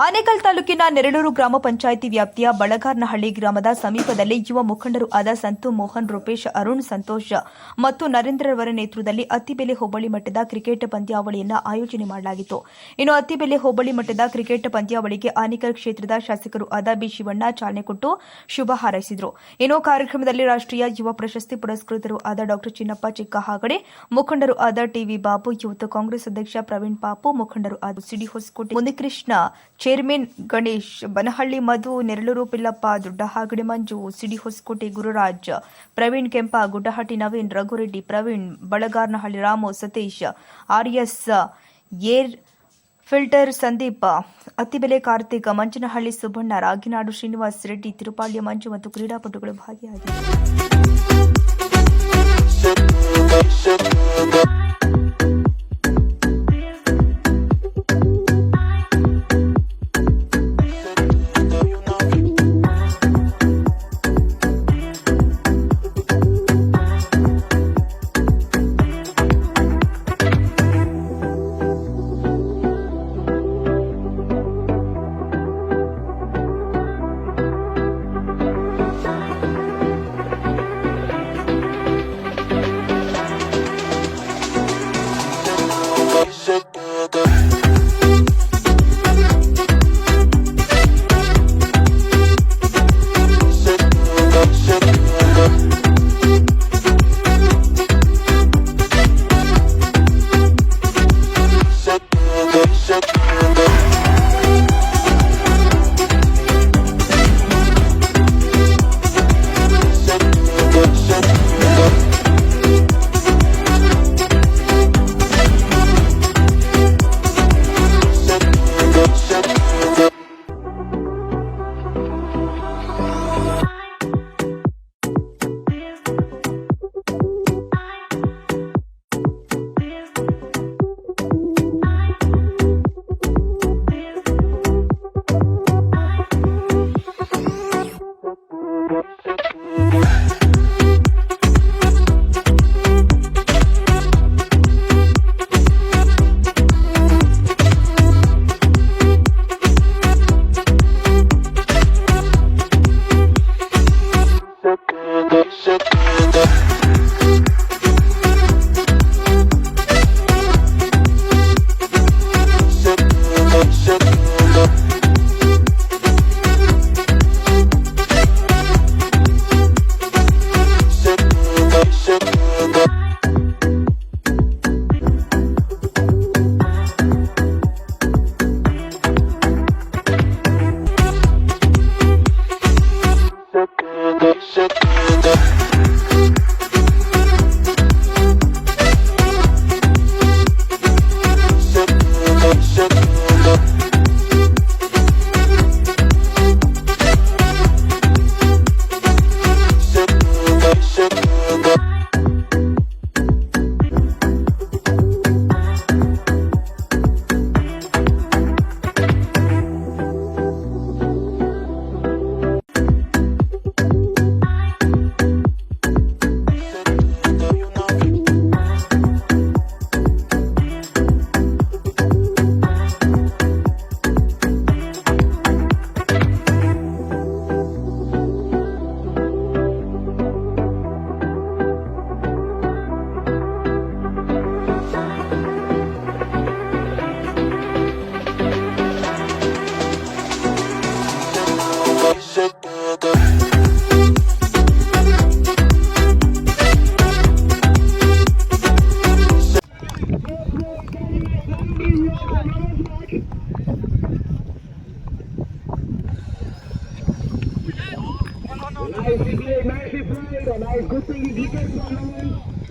ಆನೇಕಲ್ ತಾಲೂಕಿನ ನೆರಳೂರು ಗ್ರಾಮ ಪಂಚಾಯಿತಿ ವ್ಯಾಪ್ತಿಯ ಬಳಗಾರ್ನಹಳ್ಳಿ ಗ್ರಾಮದ ಸಮೀಪದಲ್ಲಿ ಯುವ ಮುಖಂಡರು ಆದ ಸಂತು ಮೋಹನ್, ರೂಪೇಶ್, ಅರುಣ್, ಸಂತೋಷ್ ಮತ್ತು ನರೇಂದ್ರರವರ ನೇತೃತ್ವದಲ್ಲಿ ಅತ್ತಿಬೆಲೆ ಹೋಬಳಿ ಮಟ್ಟದ ಕ್ರಿಕೆಟ್ ಪಂದ್ಯಾವಳಿಯನ್ನು ಆಯೋಜನೆ ಮಾಡಲಾಗಿತ್ತು. ಇನ್ನು ಅತ್ತಿಬೆಲೆ ಹೋಬಳಿ ಮಟ್ಟದ ಕ್ರಿಕೆಟ್ ಪಂದ್ಯಾವಳಿಗೆ ಆನೇಕಲ್ ಕ್ಷೇತ್ರದ ಶಾಸಕರು ಆದ ಬಿ ಶಿವಣ್ಣ ಚಾಲನೆ ಕೊಟ್ಟು ಶುಭ ಹಾರೈಸಿದರು. ಇನ್ನು ಕಾರ್ಯಕ್ರಮದಲ್ಲಿ ರಾಷ್ಟ್ರೀಯ ಯುವ ಪ್ರಶಸ್ತಿ ಪುರಸ್ಕೃತರು ಆದ ಡಾ. ಚಿನ್ನಪ್ಪ ಚಿಕ್ಕಹಾಗಡೆ, ಮುಖಂಡರು ಆದ ಟಿವಿ ಬಾಬು, ಯುವತ ಕಾಂಗ್ರೆಸ್ ಅಧ್ಯಕ್ಷ ಪ್ರವೀಣ್ ಪಾಪು, ಮುಖಂಡರು ಆದ Sidi Hosakote, Munikrishna chairman Ganesh Banahalli, Madhu, Neraluru, Pillappa, Doddahagade, Manju, Sidi Hosakote, Gururaj, Praveen Kempa, Guddahatti, Naveen, Raghureddy, Praveen, Balagaranahalli, Ramu, Satish, R S, air filter, Sandeep Attibele Karthik Manchanahalli Subbanna Raginadu, Srinivas Reddy, Tirupalya, Manju ಮತ್ತು ಕ್ರೀಡಾಪಟುಗಳು ಭಾಗಿಯಾಗಿದ್ದರು. Nice play, nice play, nice good thing you did it,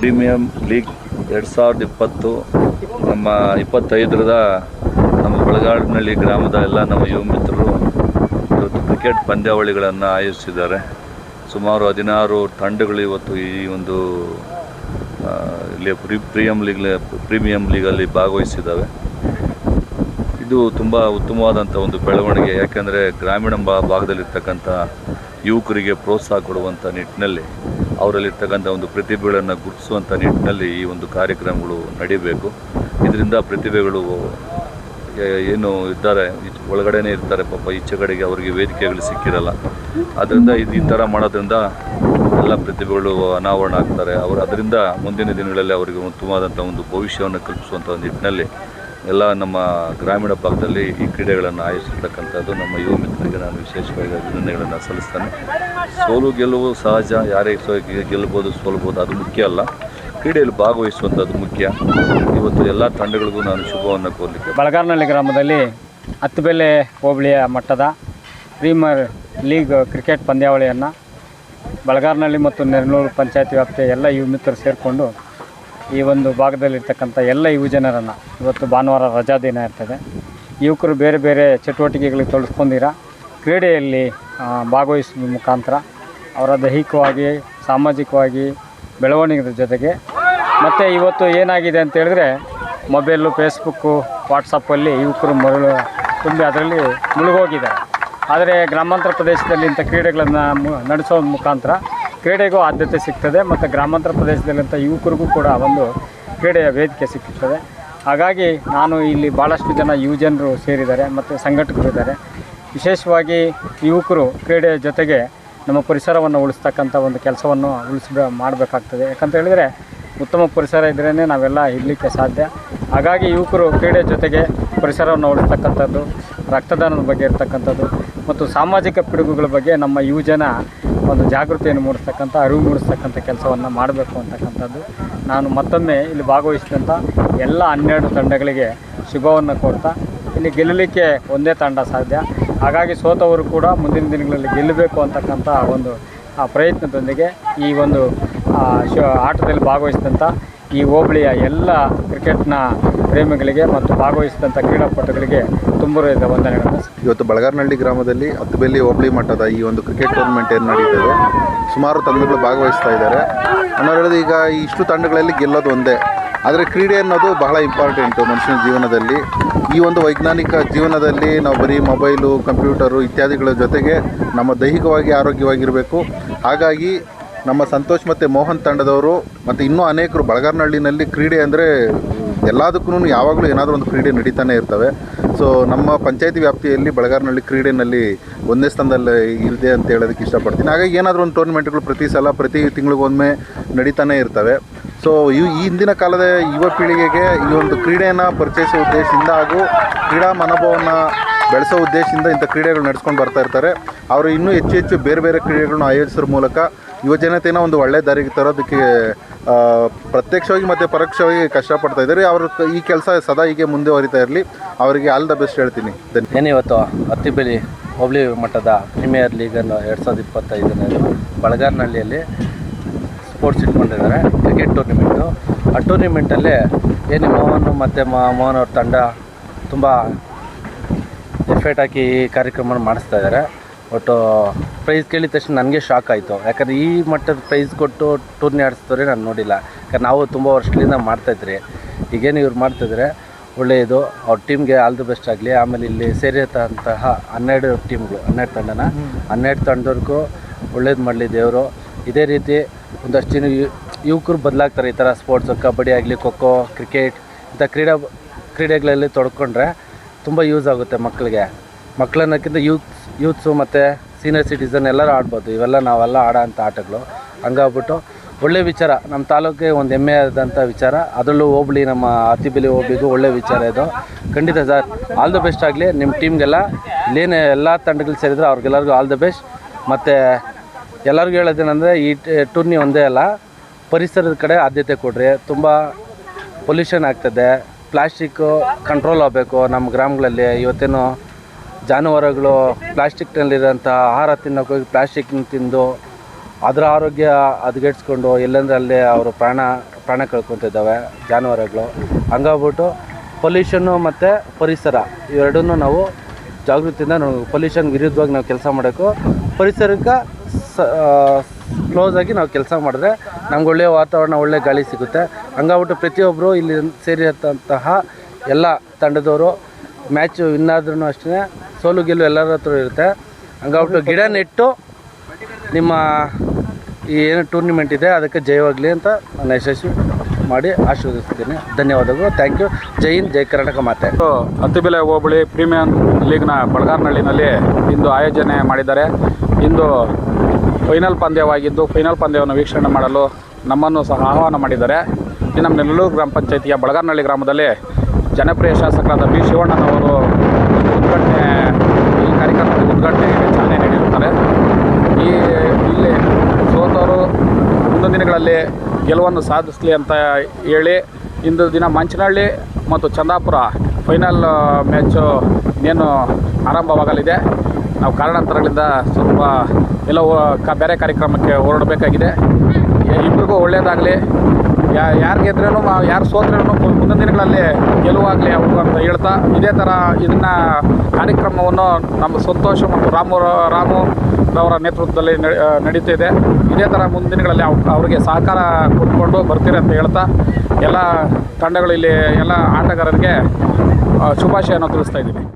premier league ಎರಡು ಸಾವಿರದ ಇಪ್ಪತ್ತು, ನಮ್ಮ ಇಪ್ಪತ್ತೈದರದ ನಮ್ಮ ಬೆಳಗಾಡಿನಲ್ಲಿ ಗ್ರಾಮದ ಎಲ್ಲ ನಮ್ಮ ಯುವ ಮಿತ್ರರು ಇವತ್ತು ಕ್ರಿಕೆಟ್ ಪಂದ್ಯಾವಳಿಗಳನ್ನು ಆಯೋಜಿಸಿದ್ದಾರೆ. ಸುಮಾರು ಹದಿನಾರು ತಂಡಗಳು ಇವತ್ತು ಈ ಒಂದು ಇಲ್ಲಿ ಪ್ರೀ ಪ್ರೀಮಿಯಂ ಲೀಗ್ ಪ್ರೀಮಿಯಂ ಲೀಗಲ್ಲಿ ಭಾಗವಹಿಸಿದ್ದಾವೆ. ಇದು ತುಂಬ ಉತ್ತಮವಾದಂಥ ಒಂದು ಬೆಳವಣಿಗೆ. ಯಾಕೆಂದರೆ ಗ್ರಾಮೀಣ ಭಾಗದಲ್ಲಿರ್ತಕ್ಕಂಥ ಯುವಕರಿಗೆ ಪ್ರೋತ್ಸಾಹ ಕೊಡುವಂಥ ನಿಟ್ಟಿನಲ್ಲಿ ಅವರಲ್ಲಿರ್ತಕ್ಕಂಥ ಒಂದು ಪ್ರತಿಭೆಗಳನ್ನು ಗುರುತಿಸುವಂಥ ನಿಟ್ಟಿನಲ್ಲಿ ಈ ಒಂದು ಕಾರ್ಯಕ್ರಮಗಳು ನಡೀಬೇಕು. ಇದರಿಂದ ಪ್ರತಿಭೆಗಳು ಏನು ಇದ್ದಾರೆ ಒಳಗಡೆ ಇರ್ತಾರೆ ಪಾಪ, ಈಚೆ ಕಡೆಗೆ ಅವರಿಗೆ ವೇದಿಕೆಗಳು ಸಿಕ್ಕಿರಲ್ಲ. ಅದರಿಂದ ಇದು ಈ ಥರ ಮಾಡೋದ್ರಿಂದ ಎಲ್ಲ ಪ್ರತಿಭೆಗಳು ಅನಾವರಣ ಆಗ್ತಾರೆ. ಅವರು ಅದರಿಂದ ಮುಂದಿನ ದಿನಗಳಲ್ಲಿ ಅವರಿಗೆ ಉತ್ತಮವಾದಂಥ ಒಂದು ಭವಿಷ್ಯವನ್ನು ಕಲ್ಪಿಸುವಂಥ ನಿಟ್ಟಿನಲ್ಲಿ ಎಲ್ಲ ನಮ್ಮ ಗ್ರಾಮೀಣ ಭಾಗದಲ್ಲಿ ಈ ಕ್ರೀಡೆಗಳನ್ನು ಆಯೋಜಿಸಿರ್ತಕ್ಕಂಥದ್ದು ನಮ್ಮ ಯುವ ಮಿತ್ರರಿಗೆ ನಾನು ವಿಶೇಷವಾಗಿ ಅಭಿನಂದನೆಗಳನ್ನು ಸಲ್ಲಿಸ್ತೇನೆ. ಸೋಲು ಗೆಲುವು ಸಹಜ, ಯಾರೇ ಸೋ ಗೆಲ್ಬೋದು ಸೋಲ್ಬೋದು ಅದು ಮುಖ್ಯ ಅಲ್ಲ. ಕ್ರೀಡೆಯಲ್ಲಿ ಭಾಗವಹಿಸುವಂಥದ್ದು ಮುಖ್ಯ. ಇವತ್ತು ಎಲ್ಲ ತಂಡಗಳಿಗೂ ನಾನು ಶುಭವನ್ನು ಕೋರಲಿಕ್ಕೆ ಬಳಗಾರ್ನಹಳ್ಳಿ ಗ್ರಾಮದಲ್ಲಿ ಹತ್ತುಬೆಲೆ ಹೋಬಳಿಯ ಮಟ್ಟದ ಪ್ರೀಮಿಯರ್ ಲೀಗ್ ಕ್ರಿಕೆಟ್ ಪಂದ್ಯಾವಳಿಯನ್ನು ಬಳಗಾರ್ನಹಳ್ಳಿ ಮತ್ತು ನೆರನೂರು ಪಂಚಾಯತ್ ವ್ಯಾಪ್ತಿಯ ಎಲ್ಲ ಯುವ ಮಿತ್ರರು ಸೇರಿಕೊಂಡು ಈ ಒಂದು ಭಾಗದಲ್ಲಿರ್ತಕ್ಕಂಥ ಎಲ್ಲ ಯುವಜನರನ್ನು ಇವತ್ತು ಭಾನುವಾರ ರಜಾ ದಿನ ಇರ್ತದೆ. ಯುವಕರು ಬೇರೆ ಬೇರೆ ಚಟುವಟಿಕೆಗಳಿಗೆ ತೊಡಸ್ಕೊಂಡಿರ? ಕ್ರೀಡೆಯಲ್ಲಿ ಭಾಗವಹಿಸುವ ಮುಖಾಂತರ ಅವರ ದೈಹಿಕವಾಗಿ, ಸಾಮಾಜಿಕವಾಗಿ ಬೆಳವಣಿಗೆ ಜೊತೆಗೆ ಮತ್ತು ಇವತ್ತು ಏನಾಗಿದೆ ಅಂತ ಹೇಳಿದ್ರೆ ಮೊಬೈಲು, ಫೇಸ್ಬುಕ್ಕು, ವಾಟ್ಸಪ್ಪಲ್ಲಿ ಯುವಕರು ಮರಳು ತುಂಬಿ ಅದರಲ್ಲಿ ಮುಳುಗೋಗಿದ್ದಾರೆ. ಆದರೆ ಗ್ರಾಮಾಂತರ ಪ್ರದೇಶದಲ್ಲಿ ಇಂಥ ಕ್ರೀಡೆಗಳನ್ನು ನಡೆಸೋ ಮುಖಾಂತರ ಕ್ರೀಡೆಗೂ ಆದ್ಯತೆ ಸಿಗ್ತದೆ ಮತ್ತು ಗ್ರಾಮಾಂತರ ಪ್ರದೇಶದಲ್ಲಿಂಥ ಯುವಕರಿಗೂ ಕೂಡ ಒಂದು ಕ್ರೀಡೆಯ ವೇದಿಕೆ ಸಿಕ್ಕುತ್ತದೆ ಹಾಗಾಗಿ ನಾನು ಇಲ್ಲಿ ಭಾಳಷ್ಟು ಜನ ಯುವಜನರು ಸೇರಿದ್ದಾರೆ ಮತ್ತು ಸಂಘಟಕರು ಇದ್ದಾರೆ. ವಿಶೇಷವಾಗಿ ಯುವಕರು ಕ್ರೀಡೆಯ ಜೊತೆಗೆ ನಮ್ಮ ಪರಿಸರವನ್ನು ಉಳಿಸ್ತಕ್ಕಂಥ ಒಂದು ಕೆಲಸವನ್ನು ಉಳಿಸ ಮಾಡಬೇಕಾಗ್ತದೆ. ಯಾಕಂತ ಹೇಳಿದರೆ ಉತ್ತಮ ಪರಿಸರ ಇದ್ರೇ ನಾವೆಲ್ಲ ಇರಲಿಕ್ಕೆ ಸಾಧ್ಯ. ಹಾಗಾಗಿ ಯುವಕರು ಕ್ರೀಡೆ ಜೊತೆಗೆ ಪರಿಸರವನ್ನು ಉಳಿಸ್ತಕ್ಕಂಥದ್ದು, ರಕ್ತದಾನದ ಬಗ್ಗೆ ಇರ್ತಕ್ಕಂಥದ್ದು ಮತ್ತು ಸಾಮಾಜಿಕ ಪಿಡುಗುಗಳ ಬಗ್ಗೆ ನಮ್ಮ ಯುವ ಜನ ಒಂದು ಜಾಗೃತಿಯನ್ನು ಮೂಡಿಸ್ತಕ್ಕಂಥ, ಅರಿವು ಮೂಡಿಸ್ತಕ್ಕಂಥ ಕೆಲಸವನ್ನು ಮಾಡಬೇಕು ಅಂತಕ್ಕಂಥದ್ದು. ನಾನು ಮತ್ತೊಮ್ಮೆ ಇಲ್ಲಿ ಭಾಗವಹಿಸಿದಂಥ ಎಲ್ಲ ಹನ್ನೆರಡು ತಂಡಗಳಿಗೆ ಶುಭವನ್ನು ಕೋರ್ತಾ ಇಲ್ಲಿ ಗೆಲ್ಲಲಿಕ್ಕೆ ಒಂದೇ ತಂಡ ಸಾಧ್ಯ. ಹಾಗಾಗಿ ಸೋತವರು ಕೂಡ ಮುಂದಿನ ದಿನಗಳಲ್ಲಿ ಗೆಲ್ಲಬೇಕು ಅಂತಕ್ಕಂಥ ಒಂದು ಪ್ರಯತ್ನದೊಂದಿಗೆ ಈ ಒಂದು ಆಟದಲ್ಲಿ ಭಾಗವಹಿಸಿದಂಥ ಈ ಹೋಬಳಿಯ ಎಲ್ಲ ಕ್ರಿಕೆಟ್ನ ಪ್ರೇಮಿಗಳಿಗೆ ಮತ್ತು ಭಾಗವಹಿಸಿದಂಥ ಕ್ರೀಡಾಪಟುಗಳಿಗೆ ತುಂಬ ಹೃದಯದ ವಂದನೆಗಳನ್ನು ಇವತ್ತು ಬಳಗಾರ್ನಹಳ್ಳಿ ಗ್ರಾಮದಲ್ಲಿ ಹತ್ತುಬೆಲ್ಲಿ ಹೋಬಳಿ ಮಟ್ಟದ ಈ ಒಂದು ಕ್ರಿಕೆಟ್ ಟೂರ್ನಮೆಂಟ್ ಏನು ನಡೀತದೆ? ಸುಮಾರು ತಂಡಗಳು ಭಾಗವಹಿಸ್ತಾ ಇದ್ದಾರೆ. ಅನ್ನೋದು ಈಗ ಇಷ್ಟು ತಂಡಗಳಲ್ಲಿ ಗೆಲ್ಲೋದು ಒಂದೇ. ಆದರೆ ಕ್ರೀಡೆ ಅನ್ನೋದು ಬಹಳ ಇಂಪಾರ್ಟೆಂಟು ಮನುಷ್ಯನ ಜೀವನದಲ್ಲಿ. ಈ ಒಂದು ವೈಜ್ಞಾನಿಕ ಜೀವನದಲ್ಲಿ ನಾವು ಬರೀ ಮೊಬೈಲು, ಕಂಪ್ಯೂಟರು ಇತ್ಯಾದಿಗಳ ಜೊತೆಗೆ ನಮ್ಮ ದೈಹಿಕವಾಗಿ ಆರೋಗ್ಯವಾಗಿರಬೇಕು. ಹಾಗಾಗಿ ನಮ್ಮ ಸಂತೋಷ್ ಮತ್ತು ಮೋಹನ್ ತಂಡದವರು ಮತ್ತು ಇನ್ನೂ ಅನೇಕರು ಬಳಗಾರ್ನಹಳ್ಳಿನಲ್ಲಿ ಕ್ರೀಡೆ ಅಂದರೆ ಎಲ್ಲದಕ್ಕೂ ಯಾವಾಗಲೂ ಏನಾದರೂ ಒಂದು ಕ್ರೀಡೆ ನಡೀತಾನೆ ಇರ್ತವೆ. ಸೊ ನಮ್ಮ ಪಂಚಾಯತಿ ವ್ಯಾಪ್ತಿಯಲ್ಲಿ ಬಳಗಾರ್ನಹಳ್ಳಿ ಕ್ರೀಡೆನಲ್ಲಿ ಒಂದೇ ಸ್ಥಾನದಲ್ಲಿ ಇದೆ ಅಂತ ಹೇಳೋದಕ್ಕೆ ಇಷ್ಟಪಡ್ತೀನಿ. ಹಾಗಾಗಿ ಏನಾದರೂ ಒಂದು ಟೂರ್ನಮೆಂಟ್ಗಳು ಪ್ರತಿ ಸಲ, ಪ್ರತಿ ತಿಂಗಳಿಗೊಮ್ಮೆ ನಡೀತಾನೆ ಇರ್ತವೆ. ಸೊ ಇವು ಈ ಹಿಂದಿನ ಕಾಲದ ಯುವ ಪೀಳಿಗೆಗೆ ಈ ಒಂದು ಕ್ರೀಡೆಯನ್ನು ಪರಿಚಯಿಸೋ ಉದ್ದೇಶದಿಂದ ಹಾಗೂ ಕ್ರೀಡಾ ಮನೋಭಾವವನ್ನು ಬೆಳೆಸೋ ಉದ್ದೇಶದಿಂದ ಇಂಥ ಕ್ರೀಡೆಗಳು ನಡೆಸ್ಕೊಂಡು ಬರ್ತಾ ಇರ್ತಾರೆ. ಅವರು ಇನ್ನೂ ಹೆಚ್ಚು ಹೆಚ್ಚು ಬೇರೆ ಬೇರೆ ಕ್ರೀಡೆಗಳನ್ನ ಆಯೋಜಿಸೋ ಮೂಲಕ ಯುವ ಜನತೆನ ಒಂದು ಒಳ್ಳೆ ದಾರಿಗೆ ತರೋದಕ್ಕೆ ಪ್ರತ್ಯಕ್ಷವಾಗಿ ಮತ್ತು ಪರೋಕ್ಷವಾಗಿ ಕಷ್ಟಪಡ್ತಾ ಇದ್ದಾರೆ. ಅವರು ಈ ಕೆಲಸ ಸದಾ ಹೀಗೆ ಮುಂದುವರಿತಾ ಇರಲಿ. ಅವರಿಗೆ ಆಲ್ ದ ಬೆಸ್ಟ್ ಹೇಳ್ತೀನಿ. ಧನ್ಯವಾದ ಏನಿವತ್ತು ಹತ್ತಿಬೆಲಿ ಹೋಬಳಿ ಮಟ್ಟದ ಪ್ರೀಮಿಯರ್ ಲೀಗನ್ನು ಎರಡು ಸಾವಿರದ ಇಪ್ಪತ್ತೈದನೇ ಬಳಗಾರ್ನಹಳ್ಳಿಯಲ್ಲಿ ಸ್ಪೋರ್ಟ್ಸ್ ಇಟ್ಕೊಂಡಿದ್ದಾರೆ ಕ್ರಿಕೆಟ್ ಟೂರ್ನಿಮೆಂಟು ಆ ಟೂರ್ನಿಮೆಂಟಲ್ಲಿ ಏನು ಮೋಹನ್ ಮತ್ತು ಮೋಹನ್ ಅವ್ರ ತಂಡ ತುಂಬ ಎಫೆಕ್ಟ್ ಹಾಕಿ ಈ ಕಾರ್ಯಕ್ರಮವನ್ನು ಮಾಡಿಸ್ತಾ ಇದ್ದಾರೆ. ಒಟ್ಟು ಪ್ರೈಸ್ ಕೇಳಿದ ತಕ್ಷಣ ನನಗೆ ಶಾಕ್ ಆಯಿತು. ಯಾಕಂದರೆ ಈ ಮಟ್ಟದ ಪ್ರೈಸ್ ಕೊಟ್ಟು ಟೂರ್ನಿ ಆಡಿಸ್ತಾರೆ ನಾನು ನೋಡಿಲ್ಲ. ಯಾಕಂದ್ರೆ ನಾವು ತುಂಬ ವರ್ಷಗಳಿಂದ ಮಾಡ್ತಾಯಿದ್ರಿ ಈಗೇನು ಇವ್ರು ಮಾಡ್ತಾಯಿದ್ರೆ ಒಳ್ಳೆಯದು. ಅವ್ರ ಟೀಮ್ಗೆ ಆಲ್ ದಿ ಬೆಸ್ಟ್ ಆಗಲಿ. ಆಮೇಲೆ ಇಲ್ಲಿ ಸೇರಿದಂತಹ ಹನ್ನೆರಡು ಟೀಮ್ಗಳು ಹನ್ನೆರಡು ತಂಡನ? ಹನ್ನೆರಡು ತಂಡದವ್ರಿಗೂ ಒಳ್ಳೇದು ಮಾಡಲಿ ದೇವರು. ಇದೇ ರೀತಿ ಒಂದಷ್ಟು ಜನ ಯುವಕರು ಬದಲಾಗ್ತಾರೆ ಈ ಥರ ಸ್ಪೋರ್ಟ್ಸು ಕಬಡ್ಡಿ ಆಗಲಿ ಖೋ ಖೋ ಕ್ರಿಕೆಟ್ ಇಂಥ ಕ್ರೀಡಾ, ಕ್ರೀಡೆಗಳಲ್ಲಿ ತೊಡ್ಕೊಂಡ್ರೆ ತುಂಬ ಯೂಸ್ ಆಗುತ್ತೆ ಮಕ್ಕಳಿಗೆ ಮಕ್ಕಳನ್ನಕ್ಕಿಂತ ಯೂತ್ ಯೂತ್ಸು ಮತ್ತು ಸೀನಿಯರ್ ಸಿಟಿಸನ್ ಎಲ್ಲರೂ ಆಡ್ಬೋದು. ಇವೆಲ್ಲ ನಾವೆಲ್ಲ ಆಡೋಂಥ ಆಟಗಳು. ಹಂಗಾಗ್ಬಿಟ್ಟು ಒಳ್ಳೆ ವಿಚಾರ. ನಮ್ಮ ತಾಲೂಕಿಗೆ ಒಂದು ಹೆಮ್ಮೆ ಆದಂಥ ವಿಚಾರ. ಅದರಲ್ಲೂ ಹೋಬಳಿ ನಮ್ಮ ಅತಿಬಿಲಿ ಹೋಬಳಿಗೂ ಒಳ್ಳೆ ವಿಚಾರ ಇದು. ಖಂಡಿತ ಸರ್ ಆಲ್ ದ ಬೆಸ್ಟ್ ಆಗಲಿ. ನಿಮ್ಮ ಟೀಮ್ಗೆಲ್ಲ ಇಲ್ಲೇನು ಎಲ್ಲ ತಂಡಗಳು ಸೇರಿದ್ರೆ ಅವ್ರಿಗೆಲ್ಲರಿಗೂ ಆಲ್ ದ ಬೆಸ್ಟ್ ಮತ್ತು ಎಲ್ಲರಿಗೂ ಹೇಳೋದೇನೆಂದರೆ, ಈ ಟೂರ್ನಿ ಒಂದೇ ಅಲ್ಲ, ಪರಿಸರದ ಕಡೆ ಆದ್ಯತೆ ಕೊಡ್ರಿ. ತುಂಬ ಪೊಲ್ಯೂಷನ್ ಆಗ್ತದೆ. ಪ್ಲಾಸ್ಟಿಕ್ಕು ಕಂಟ್ರೋಲ್ ಆಗಬೇಕು ನಮ್ಮ ಗ್ರಾಮಗಳಲ್ಲಿ. ಇವತ್ತೇನು ಜಾನುವಾರುಗಳು ಪ್ಲಾಸ್ಟಿಕ್ನಲ್ಲಿರೋಂಥ ಆಹಾರ ತಿನ್ನೋಕೆ ಹೋಗಿ ಪ್ಲಾಸ್ಟಿಕ್ನ ತಿಂದು ಅದರ ಆರೋಗ್ಯ ಹದಗೆಡ್ಸ್ಕೊಂಡು ಎಲ್ಲಂದ್ರೆ ಅಲ್ಲೇ ಅವರು ಪ್ರಾಣ ಪ್ರಾಣ ಕಳ್ಕೊತಿದ್ದಾವೆ ಜಾನುವಾರುಗಳು. ಹಂಗಾಗ್ಬಿಟ್ಟು ಪೊಲ್ಯೂಷನ್ನು ಮತ್ತು ಪರಿಸರ ಇವೆರಡನ್ನೂ ನಾವು ಜಾಗೃತಿಯಿಂದ ನಾವು ಪೊಲ್ಯೂಷನ್ ವಿರುದ್ಧವಾಗಿ ನಾವು ಕೆಲಸ ಮಾಡಬೇಕು. ಪರಿಸರಕ್ಕೆ ಕ್ಲೋಸ್ ಆಗಿ ನಾವು ಕೆಲಸ ಮಾಡಿದ್ರೆ ನಮ್ಗೆ ಒಳ್ಳೆಯ ವಾತಾವರಣ ಒಳ್ಳೆಯ ಗಾಳಿ ಸಿಗುತ್ತೆ. ಹಂಗಾಗ್ಬಿಟ್ಟು ಪ್ರತಿಯೊಬ್ಬರು ಇಲ್ಲಿ ಸೇರಿದಂತಹ ಎಲ್ಲ ತಂಡದವರು ಮ್ಯಾಚು ಆದ್ರೂ ಅಷ್ಟೇ ಸೋಲು ಗೆಲ್ಲು ಎಲ್ಲರ ಹತ್ರ ಇರುತ್ತೆ. ಹಂಗಾಗ್ಬಿಟ್ಟು ಗಿಡ ನೆಟ್ಟು ನಿಮ್ಮ ಈ ಏನು ಟೂರ್ನಿಮೆಂಟ್ ಇದೆ, ಅದಕ್ಕೆ ಜಯವಾಗಲಿ ಅಂತ ನಾನು ಯಶಸ್ವಿ ಮಾಡಿ ಆಶೀರ್ವದಿಸ್ತೀನಿ. ಧನ್ಯವಾದಗಳು. ಥ್ಯಾಂಕ್ ಯು ಜೈ ಹಿಂದ್, ಜೈ ಕರ್ನಾಟಕ ಮಾತೆ. ಅತ್ತಿಬೆಲೆ ಹೋಬಳಿ ಪ್ರೀಮಿಯಂ ಲೀಗ್ನ ಬಳಗಾರ್ನಹಳ್ಳಿನಲ್ಲಿ ಇಂದು ಆಯೋಜನೆ ಮಾಡಿದ್ದಾರೆ. ಇಂದು ಫೈನಲ್ ಪಂದ್ಯವಾಗಿದ್ದು ಫೈನಲ್ ಪಂದ್ಯವನ್ನು ವೀಕ್ಷಣೆ ಮಾಡಲು ನಮ್ಮನ್ನು ಸಹ ಆಹ್ವಾನ ಮಾಡಿದ್ದಾರೆ. ಈ ನಮ್ಮ ನೆಲ್ಲೂರು ಗ್ರಾಮ ಪಂಚಾಯಿತಿಯ ಬಳಗಾರ್ನಹಳ್ಳಿ ಗ್ರಾಮದಲ್ಲಿ ಜನಪ್ರಿಯ ಶಾಸಕರಾದ ಬಿ. ಶಿವಣ್ಣನವರು ಉದ್ಘಾಟನೆ, ಈ ಕಾರ್ಯಕ್ರಮದ ಉದ್ಘಾಟನೆಗೆ ಚಾಲನೆ ನೀಡಿರುತ್ತಾರೆ. ಈ ಇಲ್ಲಿ ಸೋತವರು ಮುಂದಿನ ದಿನಗಳಲ್ಲಿ ಗೆಲುವನ್ನು ಸಾಧಿಸಲಿ ಅಂತ ಹೇಳಿ ಇಂದು ದಿನ ಮಂಚನಹಳ್ಳಿ ಮತ್ತು ಚಂದಾಪುರ ಫೈನಲ್ ಮ್ಯಾಚು ಇನ್ನೇನು ಆರಂಭವಾಗಲಿದೆ. ನಾವು ಕಾರಣಾಂತರಗಳಿಂದ ಸ್ವಲ್ಪ ಎಲ್ಲ ಬೇರೆ ಕಾರ್ಯಕ್ರಮಕ್ಕೆ ಹೊರಡಬೇಕಾಗಿದೆ ಇಬ್ಬರಿಗೂ ಒಳ್ಳೆಯದಾಗಲಿ ಯಾ, ಯಾರು ಗೆದ್ರೂ ಯಾರು ಸೋತ್ರೂ ಮುಂದಿನ ದಿನಗಳಲ್ಲಿ ಗೆಲುವಾಗಲಿ ಅವರು ಅಂತ ಹೇಳ್ತಾ ಇದೇ ಥರ ಇದನ್ನು ಕಾರ್ಯಕ್ರಮವನ್ನು ನಮ್ಮ ಸಂತೋಷ ಮತ್ತು ರಾಮು ರಾಮು ಅವರ ನೇತೃತ್ವದಲ್ಲಿ ನಡೀತಿದೆ. ಇದೇ ಥರ ಮುಂದಿನ ದಿನಗಳಲ್ಲಿ ಅವ್- ಅವರಿಗೆ ಸಹಕಾರ ಕೊಟ್ಕೊಂಡು ಬರ್ತೀರಿ ಅಂತ ಹೇಳ್ತಾ ಎಲ್ಲ ತಂಡಗಳಲ್ಲಿ ಎಲ್ಲ ಆಟಗಾರರಿಗೆ ಶುಭಾಶಯನ ತಿಳಿಸ್ತಾ ಇದ್ದೀನಿ.